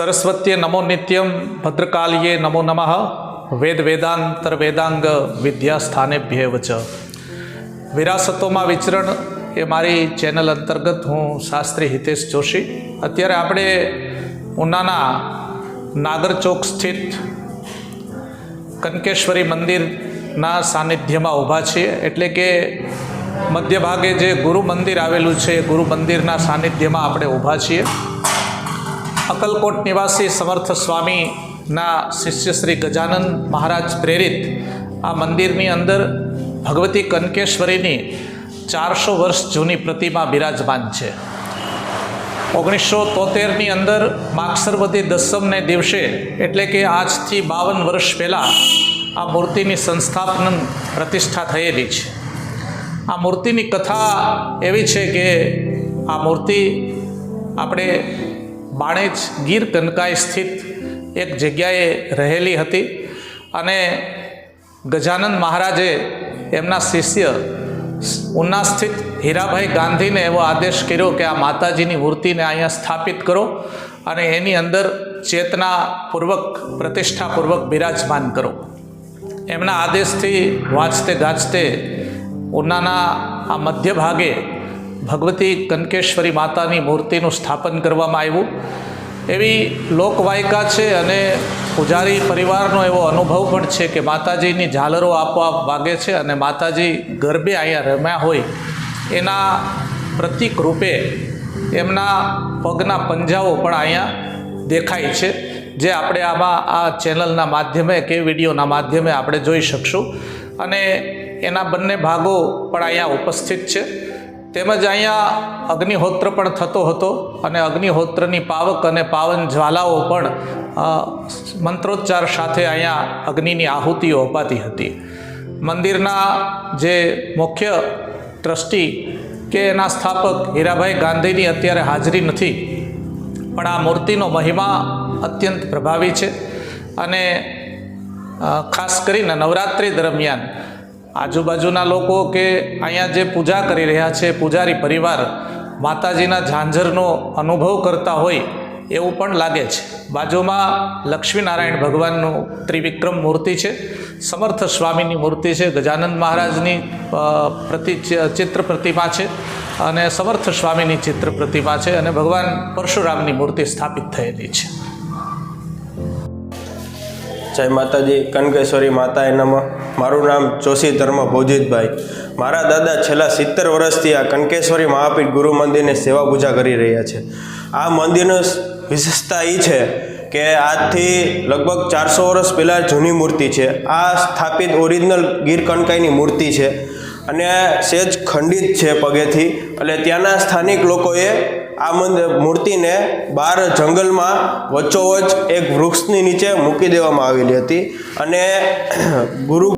સરસ્વત્યે નમો નિત્યમ ભદ્રકાલ્યે નમો નમઃ વેદ વેદાંતર વેદાંગ વિદ્યાસ્થાનેભ્ય ભેવચ વિરાસતોમાં વિચરણ એ મારી ચેનલ અંતર્ગત હું શાસ્ત્રી હિતેશ જોશી. અત્યારે આપણે ઉનાના નાગર ચોક સ્થિત કનકેશ્વરી મંદિરના સાનિધ્યમાં ઊભા છીએ. એટલે કે મધ્ય ભાગે જે ગુરુ મંદિર આવેલું છે, ગુરુ મંદિરના સાનિધ્યમાં આપણે ઊભા છીએ. અકલકોટ નિવાસી સમર્થ સ્વામીના શિષ્ય શ્રી ગજાનંદ મહારાજ પ્રેરિત આ મંદિરની અંદર ભગવતી કનકેશ્વરીની ચારસો વર્ષ જૂની પ્રતિમા બિરાજમાન છે. ઓગણીસો તોતેરની અંદર માક્ષરવતી દસમને દિવસે એટલે કે આજથી બાવન વર્ષ પહેલાં આ મૂર્તિની સંસ્થાપન પ્રતિષ્ઠા થયેલી છે. આ મૂર્તિની કથા એવી છે કે આ મૂર્તિ આપણે બાણેજ ગીર કનકાય સ્થિત એક જગ્યાએ રહેલી હતી અને ગજાનંદ મહારાજે એમના શિષ્ય ઉના સ્થિત હીરાભાઈ ગાંધીને એવો આદેશ કર્યો કે આ માતાજીની મૂર્તિને અહીંયા સ્થાપિત કરો અને એની અંદર ચેતનાપૂર્વક, પ્રતિષ્ઠાપૂર્વક બિરાજમાન કરો. એમના આદેશથી વાંચતે ગાજતે ઉનાના આ મધ્ય ભાગે ભગવતી કનકેશ્વરી માતાની મૂર્તિનું સ્થાપન કરવામાં આવ્યું. એવી લોકવાયકા છે અને પૂજારી પરિવારનો એવો અનુભવ પણ છે કે માતાજીની ઝાલરો આપોઆપ વાગે છે અને માતાજી ગરબે અહીંયા રમ્યા હોય એના પ્રતિક રૂપે એમના પગના પંજાઓ પણ અહીંયા દેખાય છે. જે આપણે આમાં આ ચેનલના માધ્યમે કે વિડીયોના માધ્યમે આપણે જોઈ શકશું. અને એના બંને ભાગો પણ અહીંયા ઉપસ્થિત છે. તેમજ અહીંયા અગ્નિહોત્ર પણ થતો હતો અને અગ્નિહોત્રની પાવક અને પાવન જ્વાલાઓ પણ મંત્રોચ્ચાર સાથે અહીંયા અગ્નિની આહુતિઓ અપાતી હતી. મંદિરના જે મુખ્ય ટ્રસ્ટી કે એના સ્થાપક હીરાભાઈ ગાંધીની અત્યારે હાજરી નથી, પણ આ મૂર્તિનો મહિમા અત્યંત પ્રભાવી છે અને ખાસ કરીને નવરાત્રિ દરમિયાન આજુબાજુના લોકો કે અહીંયા જે પૂજા કરી રહ્યા છે, પૂજારી પરિવાર, માતાજીના ઝાંઝરનો અનુભવ કરતા હોય એવું પણ લાગે છે. બાજુમાં લક્ષ્મીનારાયણ ભગવાનનું ત્રિવિક્રમ મૂર્તિ છે, સમર્થ સ્વામીની મૂર્તિ છે, ગજાનંદ મહારાજની પ્રતિ, ચિત્ર પ્રતિમા છે અને સમર્થ સ્વામીની ચિત્ર પ્રતિમા છે અને ભગવાન પરશુરામની મૂર્તિ સ્થાપિત થયેલી છે. જય માતાજી, કનકેશ્વરી માતાએ એનામાં મારું નામ જોશી ધર્મ ભોજીતભાઈ. મારા દાદા છેલ્લા સિત્તેર વર્ષથી આ કનકેશ્વરી મહાપીઠ ગુરુ મંદિરની સેવા પૂજા કરી રહ્યા છે. આ મંદિરનું વિશેષતા એ છે કે આજથી લગભગ ચારસો વર્ષ પહેલાં જૂની મૂર્તિ છે. આ સ્થાપિત ઓરિજિનલ ગીર કનકાઈની મૂર્તિ છે અને સેજ ખંડિત છે પગેથી. એટલે ત્યાંના સ્થાનિક લોકોએ આ મંદિર મૂર્તિને બહાર જંગલમાં વચ્ચોવચ એક વૃક્ષની નીચે મૂકી દેવામાં આવેલી હતી અને ગુરુ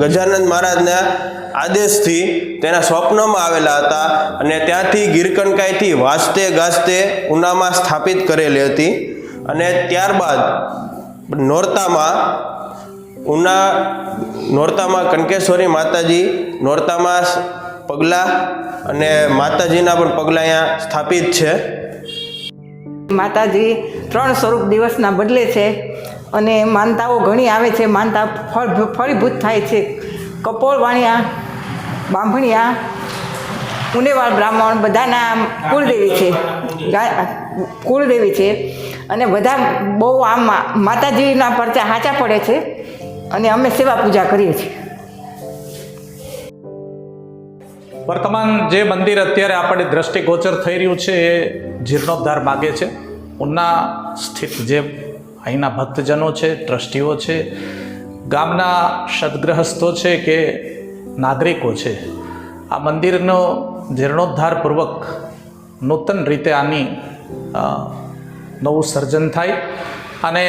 ગજાનંદ મહારાજના આદેશથી તેના સ્વપ્નમાં આવેલા હતા અને ત્યાંથી ગીરકણકાઈથી વાંચતે ગાજતે ઉનામાં સ્થાપિત કરેલી હતી અને ત્યારબાદ નોરતામાં ઉના, નોરતામાં કનકેશ્વરી માતાજી નોરતામાં પગલાં અને માતાજીના પણ પગલાં અહીંયા સ્થાપિત છે. માતાજી ત્રણ સ્વરૂપ દિવસના બદલે છે અને માનતાઓ ઘણી આવે છે. માનતા ફળ ફળીભૂત થાય છે. કપોળવાણિયા, બાંભણિયા પુનેવાળ બ્રાહ્મણ બધાના કુળદેવી છે. કુળદેવી છે. અને બધા બહુ આમ માતાજીના પરચા સાચા પડે છે અને અમે સેવા પૂજા કરીએ છીએ. વર્તમાન જે મંદિર અત્યારે આપણે દ્રષ્ટિગોચર થઈ રહ્યું છે એ જીર્ણોદ્ધાર માગે છે. ઉના સ્થિત જે અહીંના ભક્તજનો છે, ટ્રસ્ટીઓ છે, ગામના સદગ્રહસ્થો છે કે નાગરિકો છે, આ મંદિરનો જીર્ણોદ્ધારપૂર્વક નૂતન રીતે આની નવું સર્જન થાય અને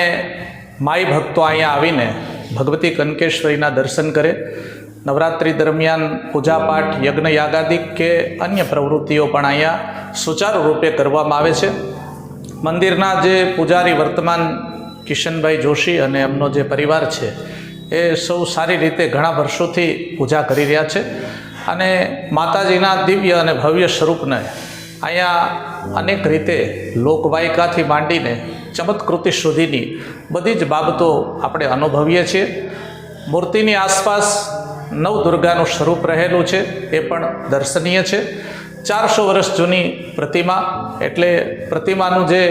માઈ ભક્તો અહીંયા આવીને ભગવતી કનકેશ્વરીના દર્શન કરે. નવરાત્રિ દરમિયાન પૂજાપાઠ યજ્ઞ, યાગાદિક કે અન્ય પ્રવૃત્તિઓ પણ અહીંયા સુચારુ રૂપે કરવામાં આવે છે. મંદિરના જે પૂજારી વર્તમાન કિશનભાઈ જોશી અને એમનો જે પરિવાર છે, એ સૌ સારી રીતે ઘણા વર્ષોથી પૂજા કરી રહ્યા છે અને માતાજીના દિવ્ય અને ભવ્ય સ્વરૂપને અહીંયા અનેક રીતે લોકવાયકાથી માંડીને ચમત્કૃતિ સુધીની બધી જ બાબતો આપણે અનુભવીએ છીએ. મૂર્તિની આસપાસ નવ દુર્ગાનું સ્વરૂપ રહેલું છે, એ પણ દર્શનીય છે. ચારસો વર્ષ જૂની પ્રતિમા, એટલે પ્રતિમાનું જે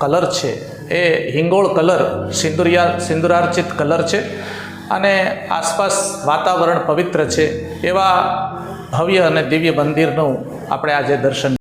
કલર છે, એ હિંગોળ કલર, સિંદુરિયા, સિંદુરાર્ચિત કલર છે અને આસપાસ વાતાવરણ પવિત્ર છે. એવા ભવ્ય અને દિવ્ય મંદિરનું આપણે આજે દર્શન